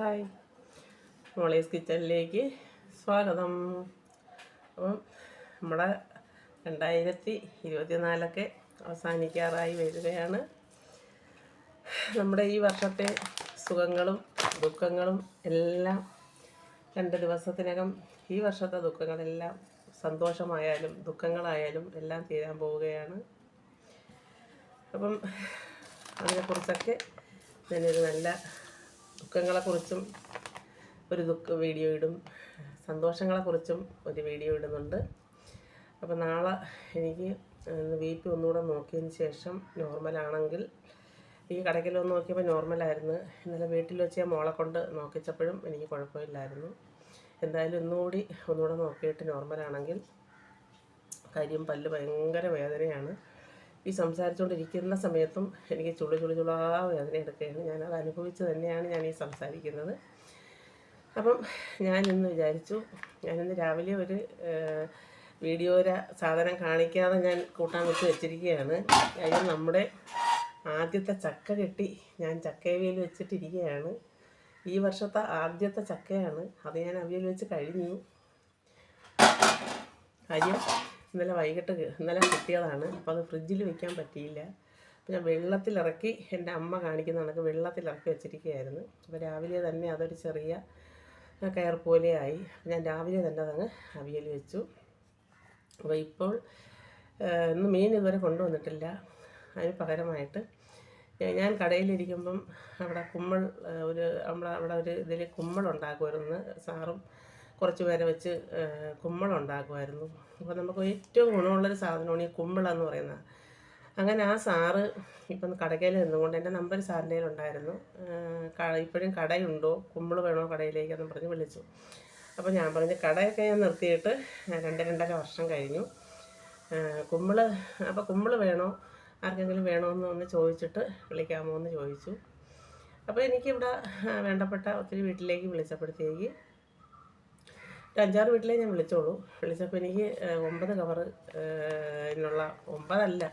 Hi. Molly's കിച്ചണിലേക്ക് സ്വാഗതം. അപ്പം നമ്മുടെ രണ്ടായിരത്തി ഇരുപത്തിനാലൊക്കെ അവസാനിക്കാറായി വരികയാണ്. നമ്മുടെ ഈ വർഷത്തെ സുഖങ്ങളും ദുഃഖങ്ങളും എല്ലാം രണ്ട് ദിവസത്തിനകം ഈ വർഷത്തെ ദുഃഖങ്ങളെല്ലാം സന്തോഷമായാലും ദുഃഖങ്ങളായാലും എല്ലാം തീരാൻ പോവുകയാണ്. അപ്പം അതിനെക്കുറിച്ചൊക്കെ ഞാനൊരു നല്ല ദുഃഖങ്ങളെക്കുറിച്ചും ഒരു ദുഃഖ വീഡിയോ ഇടും സന്തോഷങ്ങളെക്കുറിച്ചും ഒരു വീഡിയോ ഇടുന്നുണ്ട്. അപ്പോൾ നാളെ എനിക്ക് ബി ഒന്നുകൂടെ നോക്കിയതിന് ശേഷം നോർമലാണെങ്കിൽ ഈ കടയ്ക്കലൊന്ന് നോക്കിയപ്പോൾ നോർമലായിരുന്നു. ഇന്നലെ വീട്ടിൽ വെച്ച് ഞാൻ മോളെ കൊണ്ട് നോക്കിച്ചപ്പോഴും എനിക്ക് കുഴപ്പമില്ലായിരുന്നു. എന്തായാലും ഒന്നുകൂടി ഒന്നുകൂടെ നോക്കിയിട്ട് നോർമലാണെങ്കിൽ കാര്യം പല്ല് ഭയങ്കര വേദനയാണ്. ഈ സംസാരിച്ചുകൊണ്ടിരിക്കുന്ന സമയത്തും എനിക്ക് ചുളി ചുളി ചുളാ വേദന എടുക്കുകയാണ്. ഞാനത് അനുഭവിച്ച് തന്നെയാണ് ഞാൻ ഈ സംസാരിക്കുന്നത്. അപ്പം ഞാനിന്ന് വിചാരിച്ചു ഞാനിന്ന് രാവിലെ ഒരു വീഡിയോ സാധനം കാണിക്കാതെ ഞാൻ കൂട്ടാൻ വെച്ച് വെച്ചിരിക്കുകയാണ്. കാര്യം നമ്മുടെ ആദ്യത്തെ ചക്ക കെട്ടി ഞാൻ ചക്കയവിയിൽ വെച്ചിട്ടിരിക്കുകയാണ്. ഈ വർഷത്തെ ആദ്യത്തെ ചക്കയാണ്. അത് ഞാൻ അവിയൽ വെച്ച് കഴിഞ്ഞു. കാര്യം ഇന്നലെ വൈകിട്ട് ഇന്നലെ കിട്ടിയതാണ്. അപ്പോൾ അത് ഫ്രിഡ്ജിൽ വെക്കാൻ പറ്റിയില്ല. അപ്പോൾ ഞാൻ വെള്ളത്തിലിറക്കി എന്റെ അമ്മ കാണിക്കുന്ന കണക്ക് വെള്ളത്തിലിറക്കി വെച്ചിരിക്കുകയായിരുന്നു. അപ്പോൾ രാവിലെ തന്നെ അതൊരു ചെറിയ കയർ പോലെയായി ഞാൻ രാവിലെ തന്നെ അതങ്ങ് അവിയൽ വെച്ചു. അപ്പോൾ ഇപ്പോൾ ഇന്ന് മീൻ ഇതുവരെ കൊണ്ടുവന്നിട്ടില്ല. അതിന് പകരമായിട്ട് ഞാൻ കടയിലിരിക്കുമ്പം അവിടെ കുമ്മൾ ഒരു നമ്മളവിടെ ഒരു ഇതിൽ കുമ്മൾ ഉണ്ടാക്കുമായിരുന്നു. സാറും കുറച്ച് പേരെ വെച്ച് കുമ്മളം ഉണ്ടാക്കുമായിരുന്നു. അപ്പോൾ നമുക്ക് ഏറ്റവും ഗുണമുള്ളൊരു സാധനമാണ് ഈ കുമ്മിളെന്ന് പറയുന്നത്. അങ്ങനെ ആ സാറ് ഇപ്പം കടക്കയിൽ നിന്നുകൊണ്ട് എന്റെ നമ്പർ സാറിന്റെ ഉണ്ടായിരുന്നു ഇപ്പോഴും കടയുണ്ടോ? കുമ്പിൾ വേണോ കടയിലേക്കെന്ന് പറഞ്ഞ് വിളിച്ചു. അപ്പോൾ ഞാൻ പറഞ്ഞു കടയൊക്കെ ഞാൻ നിർത്തിയിട്ട് രണ്ട് രണ്ടര വർഷം കഴിഞ്ഞു. കുമ്പിൾ അപ്പോൾ കുമ്പിൾ വേണോ? ആർക്കെങ്കിലും വേണോ എന്ന് ഒന്ന് ചോദിച്ചിട്ട് വിളിക്കാമോ എന്ന് ചോദിച്ചു. അപ്പോൾ എനിക്കിവിടെ വേണ്ടപ്പെട്ട ഒത്തിരി വീട്ടിലേക്ക് വിളിച്ചപ്പോഴത്തേക്ക് ഒരു അഞ്ചാറ് വീട്ടിലേ ഞാൻ വിളിച്ചോളൂ. വിളിച്ചപ്പോൾ എനിക്ക് ഒമ്പത് കവർ എന്നുള്ള ഒമ്പതല്ല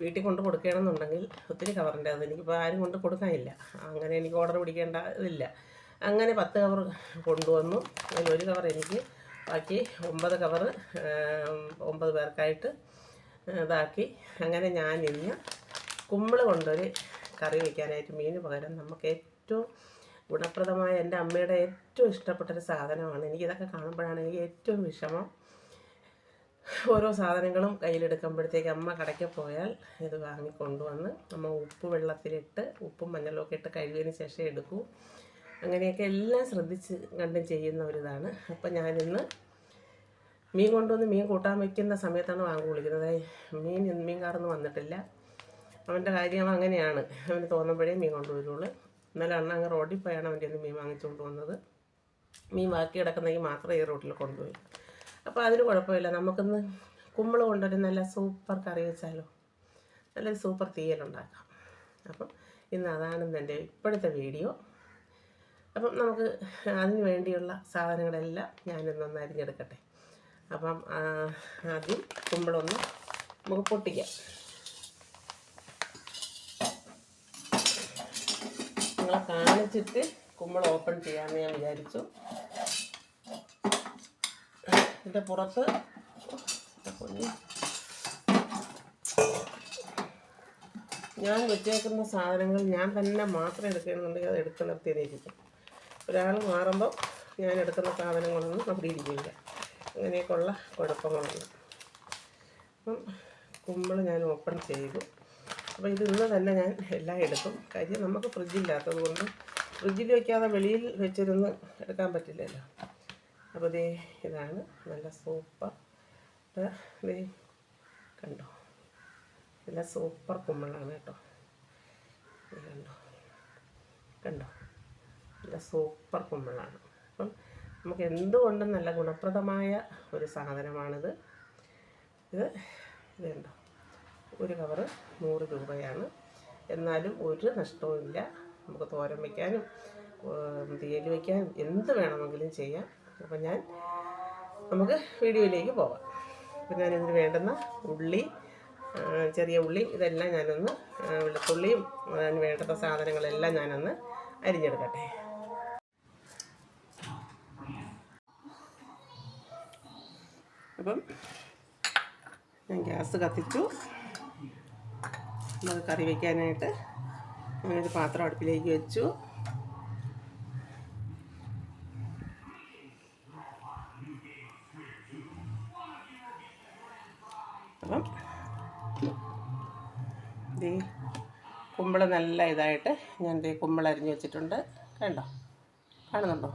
വീട്ടിൽ കൊണ്ട് കൊടുക്കണമെന്നുണ്ടെങ്കിൽ ഒത്തിരി കവറിന്റെ അത് എനിക്കിപ്പോൾ ആരും കൊണ്ട് കൊടുക്കാനില്ല. അങ്ങനെ എനിക്ക് ഓർഡർ പിടിക്കേണ്ട ഇതില്ല. അങ്ങനെ പത്ത് കവർ കൊണ്ടുവന്നു. അതിൽ ഒരു കവർ എനിക്ക് ബാക്കി ഒമ്പത് കവർ ഒമ്പത് പേർക്കായിട്ട് ഇതാക്കി. അങ്ങനെ ഞാൻ ഇന്ന് കുമ്പിൾ കൊണ്ടൊരു കറി വയ്ക്കാനായിട്ട് മീൻ പകരം നമുക്ക് ഏറ്റവും ഗുണപ്രദമായ എന്റെ അമ്മയുടെ ഏറ്റവും ഇഷ്ടപ്പെട്ട ഇഷ്ടപ്പെട്ടൊരു സാധനമാണ്. എനിക്കിതൊക്കെ കാണുമ്പോഴാണ് എനിക്ക് ഏറ്റവും വിഷമം. ഓരോ സാധനങ്ങളും കയ്യിലെടുക്കുമ്പോഴത്തേക്ക് അമ്മ കടയ്ക്ക് പോയാൽ ഇത് വാങ്ങിക്കൊണ്ടുവന്ന് അമ്മ ഉപ്പ് വെള്ളത്തിലിട്ട് ഉപ്പും മഞ്ഞളും ഒക്കെ ഇട്ട് കഴുകിയതിന് ശേഷം എടുക്കൂ. അങ്ങനെയൊക്കെ എല്ലാം ശ്രദ്ധിച്ച് കണ്ടും ചെയ്യുന്ന ഒരിതാണ്. അപ്പം ഞാനിന്ന് മീൻ കൊണ്ടുവന്ന് മീൻ കൂട്ടാൻ വയ്ക്കുന്ന സമയത്താണ് വാങ്ങി വിളിക്കുന്നത്. മീൻ മീൻകാരൊന്നും വന്നിട്ടില്ല. അവന്റെ കാര്യം അങ്ങനെയാണ്. അവന് തോന്നുമ്പോഴേ മീൻ കൊണ്ടുവരുള്ളൂ. ഇന്നലെ അണ്ണ അങ്ങ് റോഡിൽ പോയാണ് അവന്റെ നിന്ന് മീൻ വാങ്ങിച്ചുകൊണ്ട് വന്നത്. മീൻ ബാക്കി കിടക്കുന്നെങ്കിൽ മാത്രമേ ഈ റോട്ടിൽ കൊണ്ടുപോയി അപ്പോൾ അതിന് കുഴപ്പമില്ല. നമുക്കിന്ന് കുമ്പിൾ കൊണ്ടൊരു നല്ല സൂപ്പർ കറി വെച്ചാലോ? നല്ലൊരു സൂപ്പർ തീയലുണ്ടാക്കാം. അപ്പം ഇന്ന് അതാണ് എന്റെ ഇപ്പോഴത്തെ വീഡിയോ. അപ്പം നമുക്ക് അതിന് വേണ്ടിയുള്ള സാധനങ്ങളെല്ലാം ഞാനിന്നൊന്ന് അരിഞ്ഞെടുക്കട്ടെ. അപ്പം ആദ്യം കുമ്പിളൊന്ന് നമുക്ക് പൊട്ടിക്കാം. നിങ്ങളെ കാണിച്ചിട്ട് കുമ്പിൾ ഓപ്പൺ ചെയ്യാമെന്ന് ഞാൻ വിചാരിച്ചു. ഇതിന്റെ പുറത്ത്. ഞാൻ വെച്ചേക്കുന്ന സാധനങ്ങൾ ഞാൻ തന്നെ മാത്രം എടുക്കണമെന്നുണ്ടെങ്കിൽ അത് എടുത്ത് നിർത്തിയിരിക്കും ഒരാൾ മാറുമ്പോൾ ഞാൻ എടുക്കുന്ന സാധനങ്ങളൊന്നും അവിടെ ഇരിക്കില്ല. അങ്ങനെയൊക്കെയുള്ള കുഴപ്പങ്ങളുണ്ട് അപ്പം കുമ്പിൾ ഞാൻ ഓപ്പൺ ചെയ്തു. അപ്പോൾ ഇത് ഇന്ന് തന്നെ ഞാൻ എല്ലാം എടുക്കും. കാര്യം നമുക്ക് ഫ്രിഡ്ജില്ലാത്തത് കൊണ്ട് ഫ്രിഡ്ജിൽ വയ്ക്കാതെ വെളിയിൽ വെച്ചിരുന്ന് എടുക്കാൻ പറ്റില്ലല്ലോ. അപ്പോൾ ദേ ഇതാണ് നല്ല സൂപ്പർ. ദേ കണ്ടോ? നല്ല സൂപ്പർ കുമ്പളാണ് കേട്ടോ. കണ്ടോ? കണ്ടോ? നല്ല സൂപ്പർ കുമ്പളാണ്. അപ്പം നമുക്ക് എന്തുകൊണ്ടും നല്ല ഗുണപ്രദമായ ഒരു സാധനമാണിത്. ഇത് ഇത് കണ്ടോ? ഒരു കവറ് നൂറ് രൂപയാണ്. എന്നാലും ഒരു നഷ്ടവുമില്ല നമുക്ക് തോരൻ വയ്ക്കാനും തീയൽ വയ്ക്കാനും എന്ത് വേണമെങ്കിലും ചെയ്യാം. അപ്പം ഞാൻ നമുക്ക് വീഡിയോയിലേക്ക് പോവാം. അപ്പം ഞാനിതിന് വേണ്ടുന്ന ഉള്ളി ചെറിയ ഉള്ളി ഇതെല്ലാം ഞാനൊന്ന് വെളുത്തുള്ളിയും അതിന് വേണ്ടുന്ന സാധനങ്ങളെല്ലാം ഞാനൊന്ന് അരിഞ്ഞെടുക്കട്ടെ. അപ്പം ഞാൻ ഗ്യാസ് കത്തിച്ചു. നമുക്ക് കറി വയ്ക്കാനായിട്ട് ഞാനൊരു പാത്രം അടുപ്പിലേക്ക് വെച്ചു. അപ്പം കുമ്പൾ നല്ല ഇതായിട്ട് ഞാൻ ദേ കുമ്പള അരിഞ്ഞ് വെച്ചിട്ടുണ്ട്. കണ്ടോ? കാണുന്നുണ്ടോ?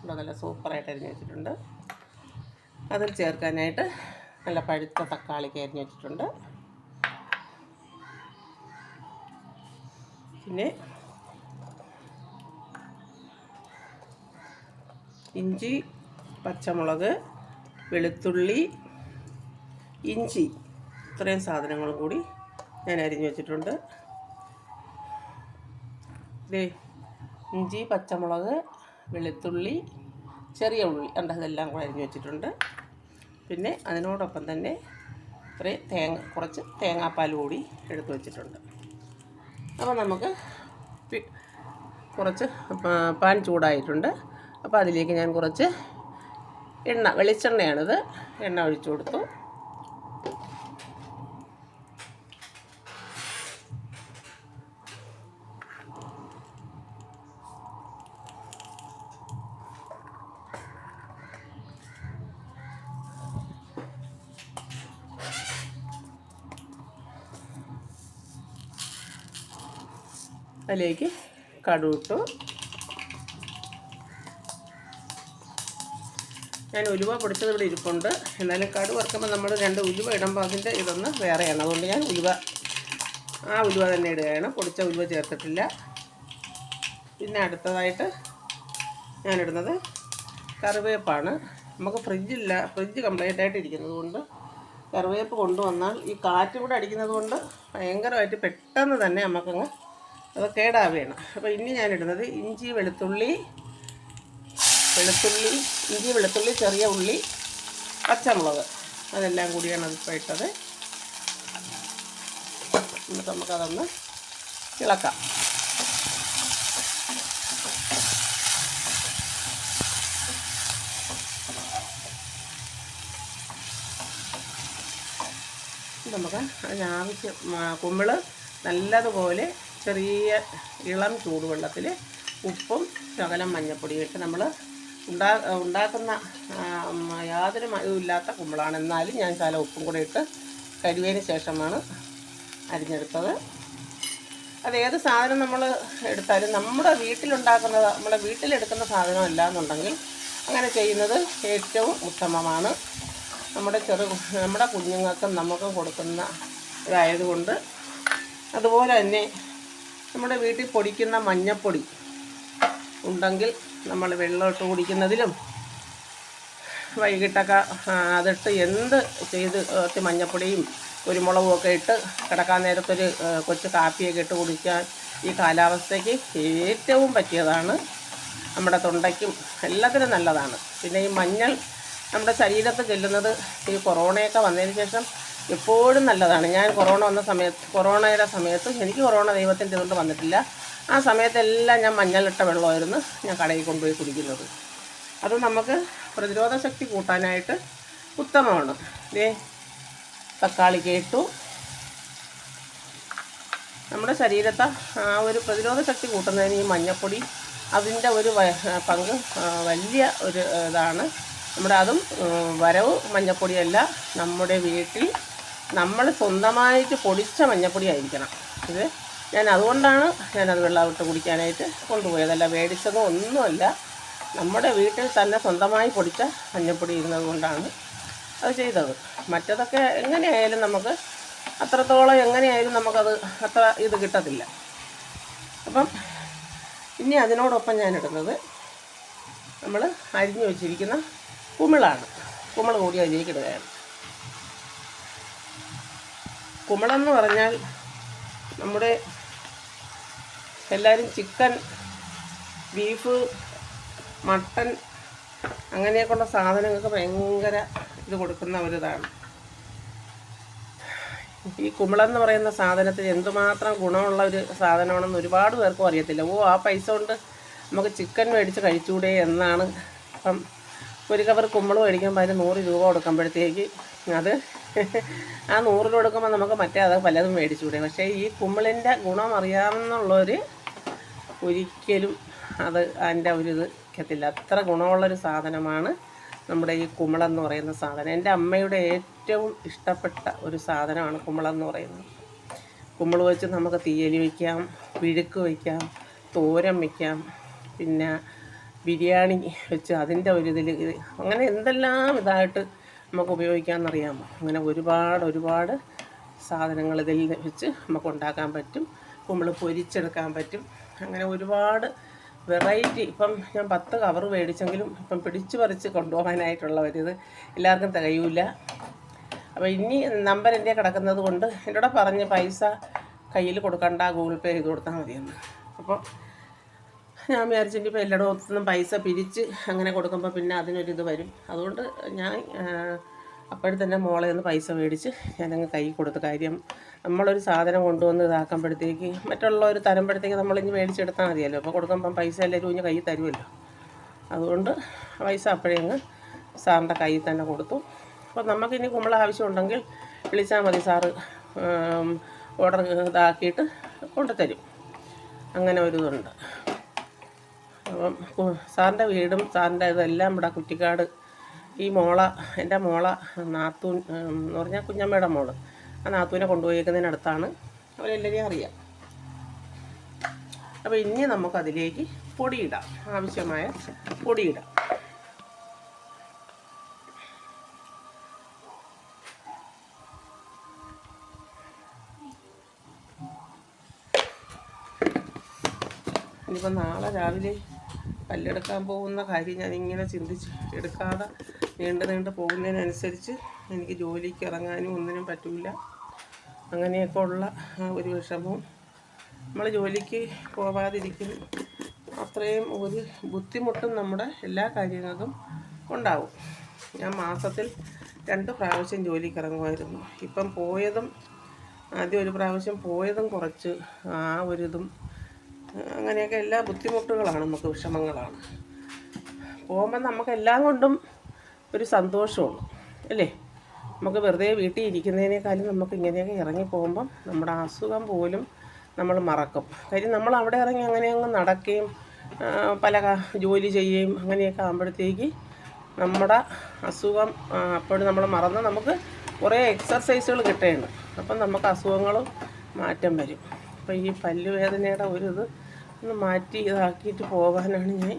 ഉണ്ടോ നല്ല സൂപ്പറായിട്ട് അരിഞ്ഞ് വെച്ചിട്ടുണ്ട്. അതിൽ ചേർക്കാനായിട്ട് നല്ല പഴുത്ത തക്കാളിക്ക് അരിഞ്ഞ് വെച്ചിട്ടുണ്ട്. പിന്നെ ഇഞ്ചി പച്ചമുളക് വെളുത്തുള്ളി ഇഞ്ചി. ഇത്രയും സാധനങ്ങൾ കൂടി ഞാൻ അരിഞ്ഞു വെച്ചിട്ടുണ്ട്. ദേ ഇഞ്ചി പച്ചമുളക് വെളുത്തുള്ളി ചെറിയ ഉള്ളി. ഉണ്ട് അതെല്ലാം കൂടെ അരിഞ്ഞു വെച്ചിട്ടുണ്ട്. പിന്നെ അതിനോടൊപ്പം തന്നെ ഇത്രയും തേങ്ങ കുറച്ച് തേങ്ങാപ്പാൽ കൂടി എടുത്തു വെച്ചിട്ടുണ്ട്. അപ്പോൾ നമുക്ക് കുറച്ച് പാൻ ചൂടായിട്ടുണ്ട്. അപ്പോൾ അതിലേക്ക് ഞാൻ കുറച്ച് എണ്ണ വെളിച്ചെണ്ണയാണിത്. എണ്ണ ഒഴിച്ചു കൊടുത്തു. അതിലേക്ക് കടുവിട്ടു ഞാൻ ഉലുവ പൊടിച്ചത് ഇവിടെ ഇരിപ്പുണ്ട്. എന്നാലും കടു വറുക്കുമ്പോൾ നമ്മൾ രണ്ട് ഉലുവ ഇടുമ്പോൾ അതിന്റെ ഇതൊന്ന് വേറെയാണ് അതുകൊണ്ട് ഞാൻ ഉലുവ ആ ഉലുവ തന്നെ ഇടുകയാണ്. പൊടിച്ച ഉലുവ ചേർത്തിട്ടില്ല. പിന്നെ അടുത്തതായിട്ട് ഞാനിടുന്നത് കറിവേപ്പാണ്. നമുക്ക് ഫ്രിഡ്ജില്ല ഫ്രിഡ്ജ് കംപ്ലൈന്റ് ആയിട്ട് ഇരിക്കുന്നത് കൊണ്ട് കറിവേപ്പ് കൊണ്ടുവന്നാൽ ഈ കാറ്റ് കൂടെ അടിക്കുന്നത് കൊണ്ട് ഭയങ്കരമായിട്ട് പെട്ടെന്ന് തന്നെ നമുക്കങ്ങ് അത് കേടാവുകയാണ് അപ്പോൾ ഇനി ഞാനിടുന്നത് ഇഞ്ചി വെളുത്തുള്ളി വെളുത്തുള്ളി ഇഞ്ചി വെളുത്തുള്ളി ചെറിയ ഉള്ളി പച്ചമുളക്. അതെല്ലാം കൂടിയാണ് അതിപ്പോൾ ഇട്ടത്. എന്നിട്ട് നമുക്കതൊന്ന് ഇളക്കാം. നമുക്ക് അതിനാവശ്യം കുമ്പിൾ നല്ലതുപോലെ ചെറിയ ഇളം ചൂടുവെള്ളത്തിൽ ഉപ്പും ശകലം മഞ്ഞപ്പൊടിയും ഇട്ട് നമ്മൾ ഉണ്ടാ ഉണ്ടാക്കുന്ന യാതൊരു ഇല്ലാത്ത കുമ്പളാണ്. എന്നാലും ഞാൻ ശകലം ഉപ്പും കൂടെ ഇട്ട് കരുവേന് ശേഷമാണ് അരിഞ്ഞെടുത്തത്. അത് ഏത് സാധനം നമ്മൾ എടുത്താലും നമ്മുടെ വീട്ടിലുണ്ടാക്കുന്നത് നമ്മുടെ വീട്ടിലെടുക്കുന്ന സാധനം അല്ല എന്നുണ്ടെങ്കിൽ അങ്ങനെ ചെയ്യുന്നത് ഏറ്റവും ഉത്തമമാണ്. നമ്മുടെ ചെറു നമ്മുടെ കുഞ്ഞുങ്ങൾക്കും നമുക്കും കൊടുക്കുന്ന ഇതായതുകൊണ്ട് അതുപോലെ തന്നെ നമ്മുടെ വീട്ടിൽ പൊടിക്കുന്ന മഞ്ഞപ്പൊടി ഉണ്ടെങ്കിൽ നമ്മൾ വെള്ളമിട്ട് കുടിക്കുന്നതിലും വൈകിട്ടൊക്കെ അതിട്ട് എന്ത് ചെയ്ത് മഞ്ഞപ്പൊടിയും കുരുമുളകും ഒക്കെ ഇട്ട് കിടക്കാൻ നേരത്തൊരു കൊച്ചു കാപ്പിയൊക്കെ ഇട്ട് കുടിക്കാൻ ഈ കാലാവസ്ഥയ്ക്ക് ഏറ്റവും പറ്റിയതാണ്. നമ്മുടെ തൊണ്ടയ്ക്കും എല്ലാത്തിനും നല്ലതാണ്. പിന്നെ ഈ മഞ്ഞൾ നമ്മുടെ ശരീരത്ത് ചെല്ലുന്നത് ഈ കൊറോണയൊക്കെ വന്നതിന് ശേഷം എപ്പോഴും നല്ലതാണ്. ഞാൻ കൊറോണ വന്ന സമയത്ത് കൊറോണയുടെ സമയത്ത് എനിക്ക് കൊറോണ ദൈവത്തിന്റെ ഇതുകൊണ്ട് വന്നിട്ടില്ല. ആ സമയത്തെല്ലാം ഞാൻ മഞ്ഞളിട്ട വെള്ളമായിരുന്നു ഞാൻ കടയിൽ കൊണ്ടുപോയി കുടിക്കുന്നത്. അത് നമുക്ക് പ്രതിരോധ ശക്തി കൂട്ടാനായിട്ട് ഉത്തമമാണ്. ദേ തക്കാളി ഇട്ടു നമ്മുടെ ശരീരത്തെ ആ ഒരു പ്രതിരോധ ശക്തി കൂട്ടുന്നതിന് ഈ മഞ്ഞപ്പൊടി അതിന്റെ ഒരു പങ്ക് വലിയ ഒരു ഇതാണ്. നമ്മുടെ അതും വരവ് മഞ്ഞപ്പൊടിയല്ല. നമ്മുടെ വീട്ടിൽ നമ്മൾ സ്വന്തമായിട്ട് പൊടിച്ച മഞ്ഞപ്പൊടി ആയിരിക്കണം. ഇത് ഞാൻ അതുകൊണ്ടാണ് ഞാനത് വെള്ളമിട്ട് കുടിക്കാനായിട്ട് കൊണ്ടുപോയതല്ല മേടിച്ചതും ഒന്നുമല്ല. നമ്മുടെ വീട്ടിൽ തന്നെ സ്വന്തമായി പൊടിച്ച മഞ്ഞപ്പൊടി ഇരുന്നത് കൊണ്ടാണ് അത് ചെയ്തത്. മറ്റതൊക്കെ എങ്ങനെയായാലും നമുക്ക് അത്രത്തോളം എങ്ങനെയായാലും നമുക്കത് അത്ര ഇത് കിട്ടത്തില്ല. അപ്പം ഇനി അതിനോടൊപ്പം ഞാൻ ഇടുന്നത് നമ്മൾ അരിഞ്ഞു വെച്ചിരിക്കുന്ന കുമിളാണ്. കുമിൾ കൂടി അതിലേക്ക് ഇടുകയാണ്. കുമിളെന്ന് പറഞ്ഞാൽ നമ്മുടെ എല്ലാവരും ചിക്കൻ ബീഫ് മട്ടൻ അങ്ങനെയൊക്കെയുള്ള സാധനങ്ങൾക്ക് ഭയങ്കര ഇത് കൊടുക്കുന്ന ഒരിതാണ്. ഈ കുമിളെന്ന് പറയുന്ന സാധനത്തിന് എന്തുമാത്രം ഗുണമുള്ള ഒരു സാധനമാണെന്ന് ഒരുപാട് പേർക്കും അറിയത്തില്ല. ഓ ആ പൈസ കൊണ്ട് നമുക്ക് ചിക്കൻ മേടിച്ച് കഴിച്ചൂടെ എന്നാണ്. ഇപ്പം ഒരു കവർ കുമ്പളം മേടിക്കുമ്പോൾ അതിന് നൂറ് രൂപ കൊടുക്കുമ്പോഴത്തേക്ക് അത് ആ നൂറ് രൂപ കൊടുക്കുമ്പോൾ നമുക്ക് മറ്റേ അത് പലതും മേടിച്ചുകൂടെ. പക്ഷേ ഈ കുമ്പിളിന്റെ ഗുണം അറിയാമെന്നുള്ളവർ ഒരിക്കലും അത് അതിന്റെ ഒരു ഇത് കത്തില്ല അത്ര ഗുണമുള്ളൊരു സാധനമാണ് നമ്മുടെ ഈ കുമ്പളെന്ന് പറയുന്ന സാധനം. എന്റെ അമ്മയുടെ ഏറ്റവും ഇഷ്ടപ്പെട്ട ഒരു സാധനമാണ് കുമ്പളെന്ന് പറയുന്നത്. കുമ്പൾ വെച്ച് നമുക്ക് തീയലി വയ്ക്കാം വിഴുക്ക് വയ്ക്കാം തോരൻ വയ്ക്കാം പിന്നെ ബിരിയാണി വെച്ച് അതിന്റെ ഒരു ഇതിൽ അങ്ങനെ എന്തെല്ലാം ഇതായിട്ട് നമുക്ക് ഉപയോഗിക്കാമെന്നറിയാമോ അങ്ങനെ ഒരുപാട് ഒരുപാട് സാധനങ്ങൾ ഇതിൽ വെച്ച് നമുക്ക് ഉണ്ടാക്കാൻ പറ്റും. കുമ്പൾ പൊരിച്ചെടുക്കാൻ പറ്റും. അങ്ങനെ ഒരുപാട് വെറൈറ്റി. ഇപ്പം ഞാൻ പത്ത് കവർ മേടിച്ചെങ്കിലും ഇപ്പം പിടിച്ചു പറിച്ച് കൊണ്ടുപോകാനായിട്ടുള്ള ഒരിത് ഇത് എല്ലാവർക്കും തികയൂല. അപ്പോൾ ഇനി നമ്പർ എന്റെ കിടക്കുന്നത് കൊണ്ട് എന്നോട് പറഞ്ഞ് പൈസ കയ്യിൽ കൊടുക്കണ്ട ഗൂഗിൾ പേ ചെയ്ത് കൊടുത്താൽ മതിയെന്ന്. അപ്പോൾ ഞാൻ വിചാരിച്ചെങ്കിൽ ഇപ്പോൾ എല്ലായിടത്തുനിന്നും പൈസ പിരിച്ച് അങ്ങനെ കൊടുക്കുമ്പോൾ പിന്നെ അതിനൊരിത് വരും. അതുകൊണ്ട് ഞാൻ അപ്പോഴും തന്നെ മോളെ നിന്ന് പൈസ മേടിച്ച് ഞാനങ്ങ് കൈ കൊടുത്ത. കാര്യം നമ്മളൊരു സാധനം കൊണ്ടുവന്ന് ഇതാക്കുമ്പോഴത്തേക്ക് മറ്റുള്ളവർ തരുമ്പോഴത്തേക്ക് നമ്മളിഞ്ഞ് മേടിച്ചെടുത്താൽ മതിയല്ലോ. അപ്പോൾ കൊടുക്കുമ്പം പൈസ എല്ലാവരും ഇഞ്ഞ് കൈ തരുമല്ലോ അതുകൊണ്ട് പൈസ അപ്പോഴേ അങ്ങ് സാറിന്റെ കയ്യിൽ തന്നെ കൊടുത്തു. അപ്പോൾ നമുക്കിനി കുമ്പള ആവശ്യമുണ്ടെങ്കിൽ വിളിച്ചാൽ മതി സാറ് ഓർഡർ ഇതാക്കിയിട്ട് കൊണ്ടുതരും. അങ്ങനെ ഒരു ഇതുണ്ട്. അപ്പം സാറിന്റെ വീടും സാറിന്റെ ഇതെല്ലാം ഇവിടെ കുറ്റിക്കാട്. ഈ മോള എന്റെ മോള നാത്തൂൻ എന്ന് പറഞ്ഞാൽ കുഞ്ഞമ്മയുടെ മോൾ. ആ നാത്തൂനെ കൊണ്ടുപോയേക്കുന്നതിനടുത്താണ് അവരെല്ലാവരെയും അറിയാം. അപ്പോൾ ഇനി നമുക്കതിലേക്ക് പൊടിയിടാം. ആവശ്യമായ പൊടിയിടാം. ഇനിയിപ്പോൾ നാളെ രാവിലെ പല്ലെടുക്കാൻ പോകുന്ന കാര്യം ഞാനിങ്ങനെ ചിന്തിച്ച് എടുക്കാതെ നീണ്ടു നീണ്ടു പോകുന്നതിനനുസരിച്ച് എനിക്ക് ജോലിക്ക് ഇറങ്ങാനും ഒന്നിനും പറ്റില്ല അങ്ങനെയൊക്കെ ഉള്ള ഒരു വിഷമവും നമ്മൾ ജോലിക്ക് പോവാതിരിക്കും. അത്രയും ഒരു ബുദ്ധിമുട്ടും നമ്മുടെ എല്ലാ കാര്യങ്ങൾക്കും ഉണ്ടാവും. ഞാൻ മാസത്തിൽ രണ്ട് പ്രാവശ്യം ജോലിക്ക് ഇറങ്ങുമായിരുന്നു. ഇപ്പം പോയതും ആദ്യം ഒരു പ്രാവശ്യം പോയതും കുറച്ച് ആ ഒരിതും അങ്ങനെയൊക്കെ എല്ലാ ബുദ്ധിമുട്ടുകളാണ് നമുക്ക് വിഷമങ്ങളാണ്. പോകുമ്പോൾ നമുക്ക് എല്ലാം കൊണ്ടും ഒരു സന്തോഷമാണ് അല്ലേ? നമുക്ക് വെറുതെ വീട്ടിൽ ഇരിക്കുന്നതിനേക്കാളും നമുക്ക് ഇങ്ങനെയൊക്കെ ഇറങ്ങി പോകുമ്പം നമ്മുടെ അസുഖം പോലും നമ്മൾ മറക്കും. കാര്യം നമ്മൾ അവിടെ ഇറങ്ങി അങ്ങനെ അങ്ങ് നടക്കുകയും പല ജോലി ചെയ്യുകയും അങ്ങനെയൊക്കെ ആകുമ്പോഴത്തേക്ക് നമ്മുടെ അസുഖം അപ്പോഴും നമ്മൾ മറന്ന് നമുക്ക് കുറേ എക്സർസൈസുകൾ കിട്ടുകയാണ് അപ്പം നമുക്ക് അസുഖങ്ങളും മാറ്റം വരും. അപ്പോൾ ഈ പല്ലുവേദനയുടെ ഒരു ഇത് ഒന്ന് മാറ്റി ഇതാക്കിയിട്ട് പോകാനാണ് ഞാൻ.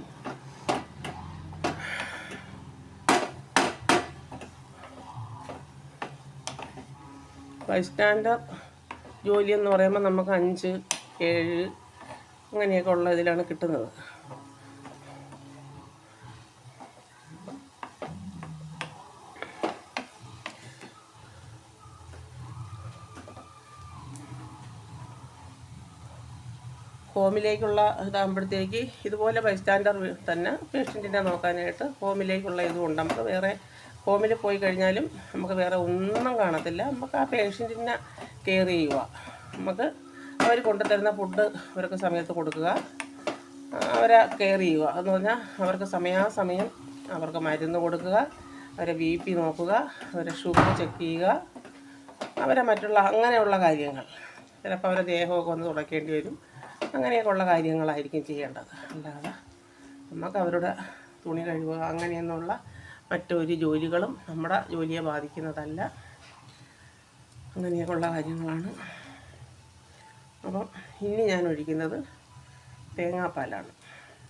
ഫൈവ് സ്റ്റാൻഡേർഡ് ജോലി എന്ന് പറയുമ്പോൾ നമുക്ക് അഞ്ച് ഏഴ് അങ്ങനെയൊക്കെ ഉള്ള ഇതിലാണ് കിട്ടുന്നത്. ഹോമിലേക്കുള്ള ഇതാകുമ്പോഴത്തേക്ക് ഇതുപോലെ ബൈസ്റ്റാൻഡർ തന്നെ പേഷ്യന്റിനെ നോക്കാനായിട്ട് ഹോമിലേക്കുള്ള ഇതുകൊണ്ട് നമുക്ക് വേറെ ഹോമിൽ പോയി കഴിഞ്ഞാലും നമുക്ക് വേറെ ഒന്നും കാണത്തില്ല. നമുക്ക് ആ പേഷ്യന്റിനെ കെയർ ചെയ്യുക. നമുക്ക് അവർ കൊണ്ടുതരുന്ന ഫുഡ് അവർക്ക് സമയത്ത് കൊടുക്കുക. അവരെ കെയർ ചെയ്യുക. എന്ന് പറഞ്ഞാൽ അവർക്ക് സമയാസമയം അവർക്ക് മരുന്ന് കൊടുക്കുക. അവരെ ബി പി നോക്കുക. അവരെ ഷുഗർ ചെക്ക് ചെയ്യുക. അവരെ മറ്റുള്ള അങ്ങനെയുള്ള കാര്യങ്ങൾ. ചിലപ്പോൾ അവരെ ദേഹമൊക്കെ ഒന്ന് തുടക്കേണ്ടി വരും. അങ്ങനെയൊക്കെയുള്ള കാര്യങ്ങളായിരിക്കും ചെയ്യേണ്ടത്. അല്ലാതെ നമുക്ക് അവരുടെ തുണി കഴുകുക അങ്ങനെയൊന്നുള്ള മറ്റൊരു ജോലികളും നമ്മുടെ ജോലിയെ ബാധിക്കുന്നതല്ല. അങ്ങനെയൊക്കെയുള്ള കാര്യങ്ങളാണ്. അപ്പം ഇനി ഞാൻ ഒഴിക്കുന്നത് തേങ്ങാപ്പാലാണ്.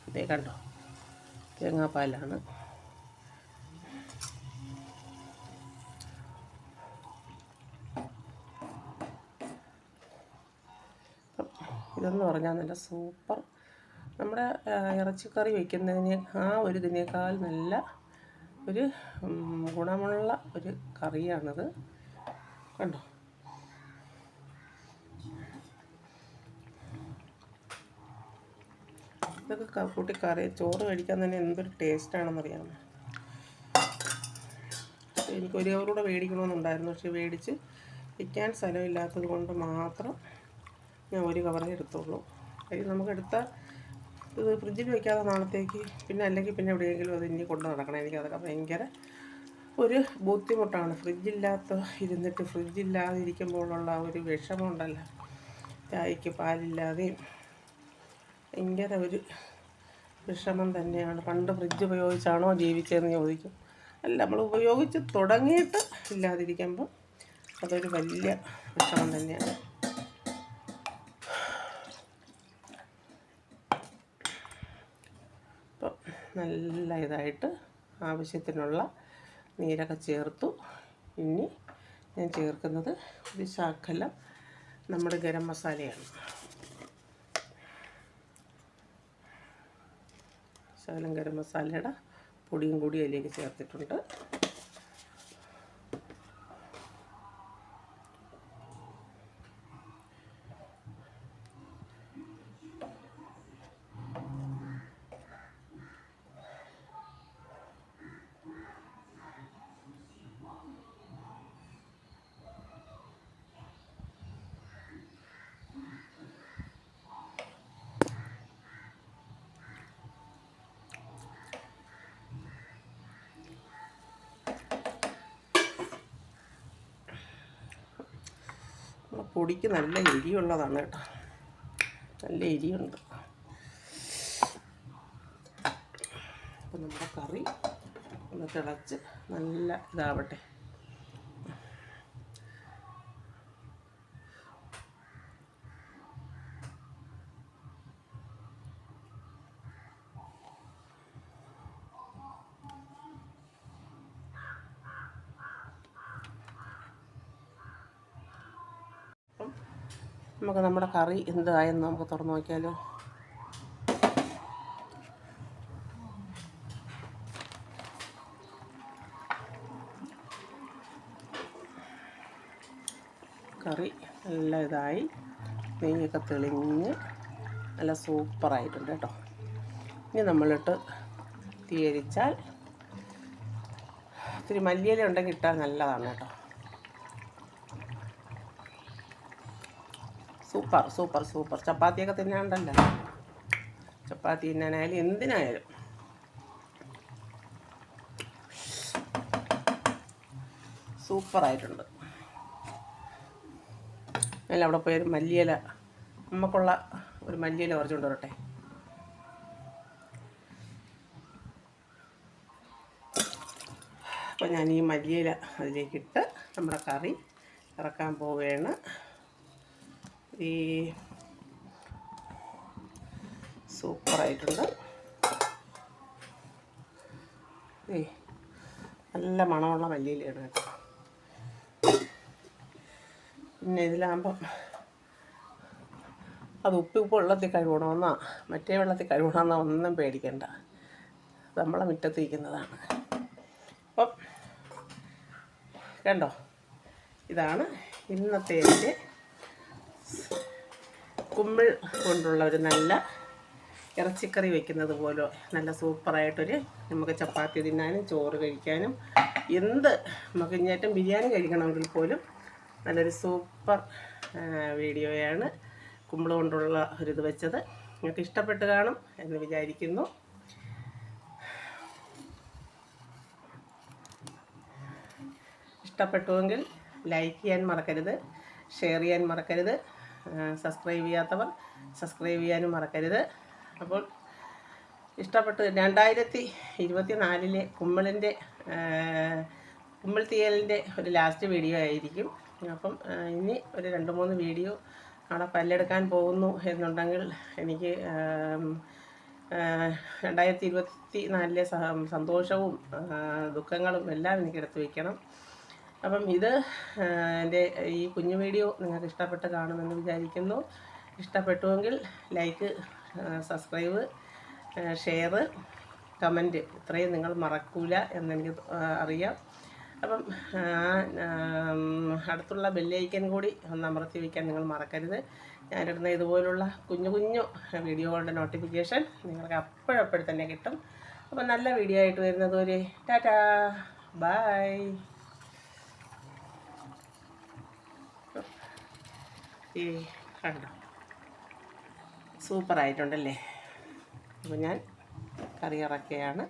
ഇതേ കണ്ടോ? തേങ്ങാപ്പാലാണ്. ഇതെന്ന് പറഞ്ഞാൽ നല്ല സൂപ്പർ. നമ്മുടെ ഇറച്ചിക്കറി വയ്ക്കുന്നതിന് ആ ഒരു ഇതിനേക്കാൾ നല്ല ഒരു ഗുണമുള്ള ഒരു കറിയാണിത്. കണ്ടോ? ഇതൊക്കെ കൂട്ടി കറി ചോറ് കഴിക്കാൻ തന്നെ എന്തൊരു ടേസ്റ്റാണെന്നറിയാമോ? എനിക്ക് ഒരു കവറൂടെ മേടിക്കണമെന്നുണ്ടായിരുന്നു. പക്ഷെ മേടിച്ച് വയ്ക്കാൻ സ്ഥലമില്ലാത്തത് കൊണ്ട് മാത്രം ഞാൻ ഒരു കവറേ എടുത്തുള്ളൂ അതിൽ നമുക്കെടുത്ത ഇത് ഫ്രിഡ്ജിൽ വയ്ക്കാതെ നാളത്തേക്ക് പിന്നെ അല്ലെങ്കിൽ പിന്നെ എവിടെയെങ്കിലും അത് ഇനി കൊണ്ട് നടക്കണം. എനിക്ക് അതൊക്കെ ഭയങ്കര ഒരു ബുദ്ധിമുട്ടാണ്. ഫ്രിഡ്ജില്ലാത്ത ഇരുന്നിട്ട് ഫ്രിഡ്ജില്ലാതെ ഇരിക്കുമ്പോഴുള്ള ഒരു വിഷമമുണ്ടല്ലോ. ചായക്ക് പാലില്ലാതെയും ഭയങ്കര ഒരു വിഷമം തന്നെയാണ്. പണ്ട് ഫ്രിഡ്ജ് ഉപയോഗിച്ചാണോ ജീവിച്ചതെന്ന് ചോദിക്കും. അല്ല നമ്മൾ ഉപയോഗിച്ച് തുടങ്ങിയിട്ട് ഇല്ലാതിരിക്കുമ്പോൾ അതൊരു വലിയ വിഷമം തന്നെയാണ് അപ്പം നല്ല ഇതായിട്ട് ആവശ്യത്തിനുള്ള നീരൊക്കെ ചേർത്തു. ഇനി ഞാൻ ചേർക്കുന്നത് ഒരു ശാഖലം നമ്മുടെ ഗരം മസാലയാണ്. ശകലം ഗരം മസാലയുടെ പൊടിയും കൂടി അതിലേക്ക് ചേർത്തിട്ടുണ്ട്. പൊടിക്ക് നല്ല എരിയുള്ളതാണ് കേട്ടോ. നല്ല എരിയുണ്ട് അപ്പം നമ്മുടെ കറി ഒന്ന് തിളച്ച് നല്ല ഇതാവട്ടെ. നമുക്ക് നമ്മുടെ കറി എന്തായെന്ന് നമുക്ക് തുറന്ന് നോക്കിയാലോ? കറി നല്ല ഇതായി. നെയ്യൊക്കെ തെളിഞ്ഞ് നല്ല സൂപ്പറായിട്ടുണ്ട് കേട്ടോ. ഇനി നമ്മളിട്ട് തീയരിച്ചാൽ. ഇത്തിരി മല്ലിയില ഉണ്ടെങ്കിൽ ഇട്ടാൽ നല്ലതാണ് കേട്ടോ. Super super super. ചപ്പാത്തിയൊക്കെ തിന്നാണ്ടല്ലോ ചപ്പാത്തി തിന്നാനായാലും എന്തിനായാലും. സൂപ്പറായിട്ടുണ്ട്. അല്ല അവിടെ പോയൊരു മല്ലിയില. നമുക്കുള്ള ഒരു മല്ലിയില കുറച്ചുകൊണ്ട് വരട്ടെ. അപ്പോൾ ഞാൻ ഈ മല്ലിയില അതിലേക്കിട്ട് നമ്മുടെ കറി ഇറക്കാൻ പോവുകയാണ്. ഈ സൂപ്പറായിട്ടുണ്ട്. ഏ നല്ല മണമുള്ള മല്ലിയിലാണ് കേട്ടോ. പിന്നെ ഇതിലാകുമ്പം അത് ഉപ്പ് ഉപ്പ് വെള്ളത്തിൽ കഴുകണമെന്നാ മറ്റേ വെള്ളത്തിൽ കഴുകണമെന്നാ ഒന്നും പേടിക്കണ്ട. നമ്മളെ മുറ്റത്ത് ഇരിക്കുന്നതാണ് അപ്പം കണ്ടോ? ഇതാണ് ഇന്നത്തെ എന്റെ കുമ്പിൾ കൊണ്ടുള്ള ഒരു നല്ല ഇറച്ചിക്കറി വെക്കുന്നത് പോലെ നല്ല സൂപ്പറായിട്ടൊരു നമുക്ക് ചപ്പാത്തി തിന്നാനും ചോറ് കഴിക്കാനും എന്ത് നമുക്ക് ഇങ്ങേറ്റം ബിരിയാണി കഴിക്കണമെങ്കിൽ പോലും നല്ലൊരു സൂപ്പർ വീഡിയോയാണ് കുമ്പിൾ കൊണ്ടുള്ള ഒരിത് വെച്ചത്. നിങ്ങൾക്ക് ഇഷ്ടപ്പെട്ട് കാണും എന്ന് വിചാരിക്കുന്നു. ഇഷ്ടപ്പെട്ടുവെങ്കിൽ ലൈക്ക് ചെയ്യാൻ മറക്കരുത് ഷെയർ ചെയ്യാൻ മറക്കരുത്. സബ്സ്ക്രൈബ് ചെയ്യാത്തവർ സബ്സ്ക്രൈബ് ചെയ്യാനും മറക്കരുത്. അപ്പോൾ ഇഷ്ടപ്പെട്ട്. രണ്ടായിരത്തി ഇരുപത്തി നാലിലെ കുമ്മളിന്റെ കുമ്മൾ തീയലിന്റെ ഒരു ലാസ്റ്റ് വീഡിയോ ആയിരിക്കും. അപ്പം ഇനി ഒരു രണ്ട് മൂന്ന് വീഡിയോ അവിടെ പല്ലെടുക്കാൻ പോകുന്നു എന്നുണ്ടെങ്കിൽ എനിക്ക് രണ്ടായിരത്തി ഇരുപത്തി നാലിലെ സന്തോഷവും ദുഃഖങ്ങളും എല്ലാം എനിക്ക് എടുത്തു വയ്ക്കണം അപ്പം ഇത് എന്റെ ഈ കുഞ്ഞു വീഡിയോ നിങ്ങൾക്ക് ഇഷ്ടപ്പെട്ട് കാണുമെന്ന് വിചാരിക്കുന്നു. ഇഷ്ടപ്പെട്ടുവെങ്കിൽ ലൈക്ക് സബ്സ്ക്രൈബ് ഷെയർ കമന്റ് ഇത്രയും നിങ്ങൾ മറക്കൂല എന്നെനിക്ക് അറിയാം. അപ്പം അടുത്തുള്ള ബെല്ലൈക്കൻ കൂടി ഒന്ന് അമർത്തി വയ്ക്കാൻ നിങ്ങൾ മറക്കരുത്. ഞാനിടുന്ന ഇതുപോലുള്ള കുഞ്ഞു കുഞ്ഞു വീഡിയോകളുടെ നോട്ടിഫിക്കേഷൻ നിങ്ങൾക്ക് അപ്പോഴപ്പോഴും തന്നെ കിട്ടും. അപ്പം നല്ല വീഡിയോ ആയിട്ട് വരുന്നതുവരെ ടാറ്റാ ബൈ ഈ കണ്ടോ? സൂപ്പറായിട്ടുണ്ടല്ലേ? അപ്പോൾ ഞാൻ കറി ഇറക്കുകയാണ്